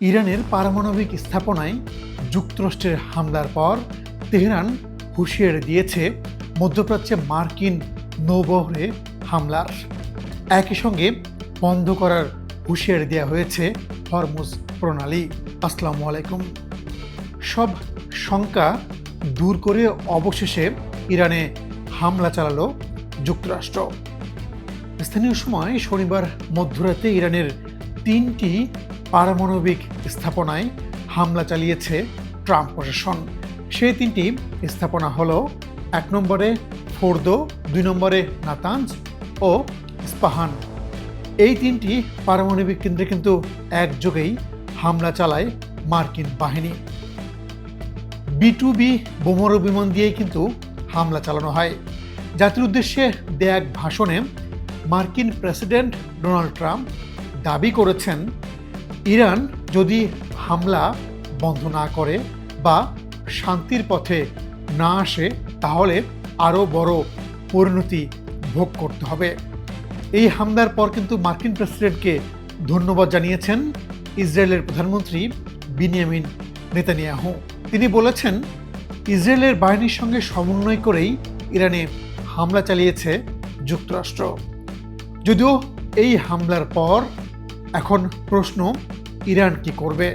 ইরানের পারমাণবিক স্থাপনায় যুক্তরাষ্ট্রের হামলার পর তেহরান হুঁশিয়ারি দিয়েছে মধ্যপ্রাচ্যে মার্কিন নৌবহরে হামলার। একই সঙ্গে বন্ধ করার হুঁশিয়ারি দেওয়া হয়েছে হরমুজ প্রণালী। আসসালামু আলাইকুম। সব শঙ্কা দূর করে অবশেষে ইরানে হামলা চালালো যুক্তরাষ্ট্র। স্থানীয় সময় শনিবার মধ্যরাতে ইরানের তিনটি পারমাণবিক স্থাপনায় হামলা চালিয়েছে ট্রাম্প প্রশাসন। সেই তিনটি স্থাপনা হল, এক নম্বরে ফোর্দো, দুই নম্বরে নাতাঞ্জ ও স্পাহান এই তিনটি পারমাণবিক কেন্দ্রে কিন্তু একযোগেই হামলা চালায় মার্কিন বাহিনী। বি টু বি বোমর বিমান দিয়েই কিন্তু হামলা চালানো হয়। জাতির উদ্দেশ্যে দেয়া এক ভাষণে মার্কিন প্রেসিডেন্ট ডোনাল্ড ট্রাম্প দাবি করেছেন ইরান যদি হামলা বন্ধ না করে বা শান্তির পথে না আসে, তাহলে আরও বড় পরিণতি ভোগ করতে হবে। এই হামলার পর কিন্তু মার্কিন প্রেসিডেন্টকে ধন্যবাদ জানিয়েছেন ইসরায়েলের প্রধানমন্ত্রী বিনিয়ামিন নেতানিয়াহু। তিনি বলেছেন, ইসরায়েলের বাহিনীর সঙ্গে সমন্বয় করেই ইরানে হামলা চালিয়েছে যুক্তরাষ্ট্র। যদিও এই হামলার পর এখন প্রশ্ন ইরান কি করবে?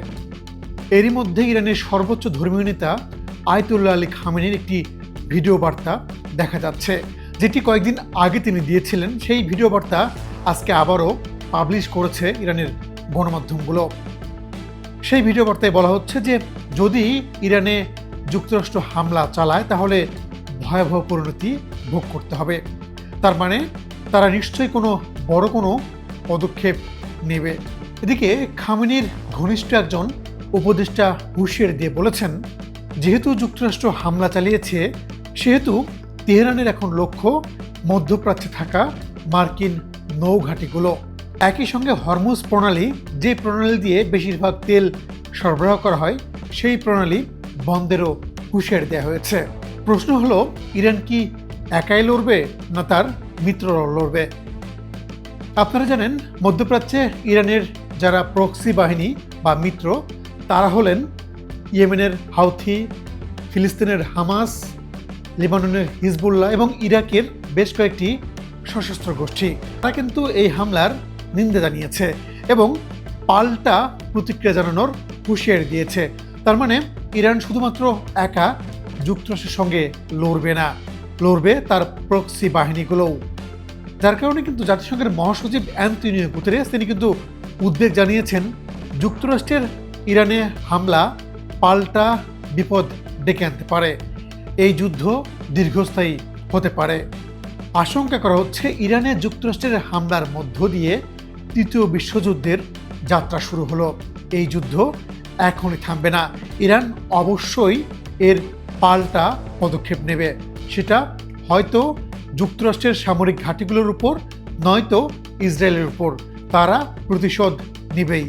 এরই মধ্যে ইরানের সর্বোচ্চ ধর্মীয় নেতা আয়তুল্লাহ আলী খামেনির একটি ভিডিও বার্তা দেখা যাচ্ছে, যেটি কয়েকদিন আগে তিনি দিয়েছিলেন। সেই ভিডিও বার্তা আজকে আবারও পাবলিশ করেছে ইরানের গণমাধ্যমগুলো। সেই ভিডিও বার্তায় বলা হচ্ছে যে, যদি ইরানে যুক্তরাষ্ট্র হামলা চালায়, তাহলে ভয়াবহ পরিণতি ভোগ করতে হবে। তার মানে তারা নিশ্চয়ই কোনো বড় কোনো পদক্ষেপ নেবে। এদিকে খামেনির ঘনিষ্ঠ একজন উপদেষ্টা হুঁশিয়ারি দিয়ে বলেছেন, যেহেতু যুক্তরাষ্ট্র হামলা চালিয়েছে, সেহেতু তেহরানের এখন লক্ষ্য মধ্যপ্রাচ্যে থাকা মার্কিন নৌঘাটিগুলো। একই সঙ্গে হরমুজ প্রণালী যে প্রণালী দিয়ে বেশিরভাগ তেল সরবরাহ করা হয়, সেই প্রণালী বন্ধেরও হুঁশিয়ারি দেওয়া হয়েছে। প্রশ্ন হলো, ইরান কি একাই লড়বে না তার মিত্ররাও লড়বে? আপনারা জানেন, মধ্যপ্রাচ্যে ইরানের যারা প্রক্সি বাহিনী বা মিত্র, তারা হলেন ইয়েমেনের হাউথি, ফিলিস্তিনের হামাস, লেবাননের হিজবুল্লাহ এবং ইরাকের বেশ কয়েকটি সশস্ত্র গোষ্ঠী। তারা কিন্তু এই হামলার নিন্দা জানিয়েছে এবং পাল্টা প্রতিক্রিয়া জানানোর হুঁশিয়ারি দিয়েছে। তার মানে ইরান শুধুমাত্র একা যুক্তরাষ্ট্রের সঙ্গে লড়বে না, লড়বে তার প্রক্সি বাহিনীগুলোও। যার কারণে কিন্তু জাতিসংঘের মহাসচিব অ্যান্টনিও গুতেরেস, তিনি কিন্তু উদ্বেগ জানিয়েছেন যুক্তরাষ্ট্রের ইরানে হামলা পাল্টা বিপদ ডেকে আনতে পারে। এই যুদ্ধ দীর্ঘস্থায়ী হতে পারে। আশঙ্কা করা হচ্ছে ইরানে যুক্তরাষ্ট্রের হামলার মধ্য দিয়ে তৃতীয় বিশ্বযুদ্ধের যাত্রা শুরু হলো। এই যুদ্ধ এখনই থামবে না। ইরান অবশ্যই এর পাল্টা পদক্ষেপ নেবে। সেটা হয়তো যুক্তরাষ্ট্রের সামরিক ঘাঁটিগুলোর উপর, নয়তো ইসরায়েলের উপর। তারা প্রতিশোধ নেবেই।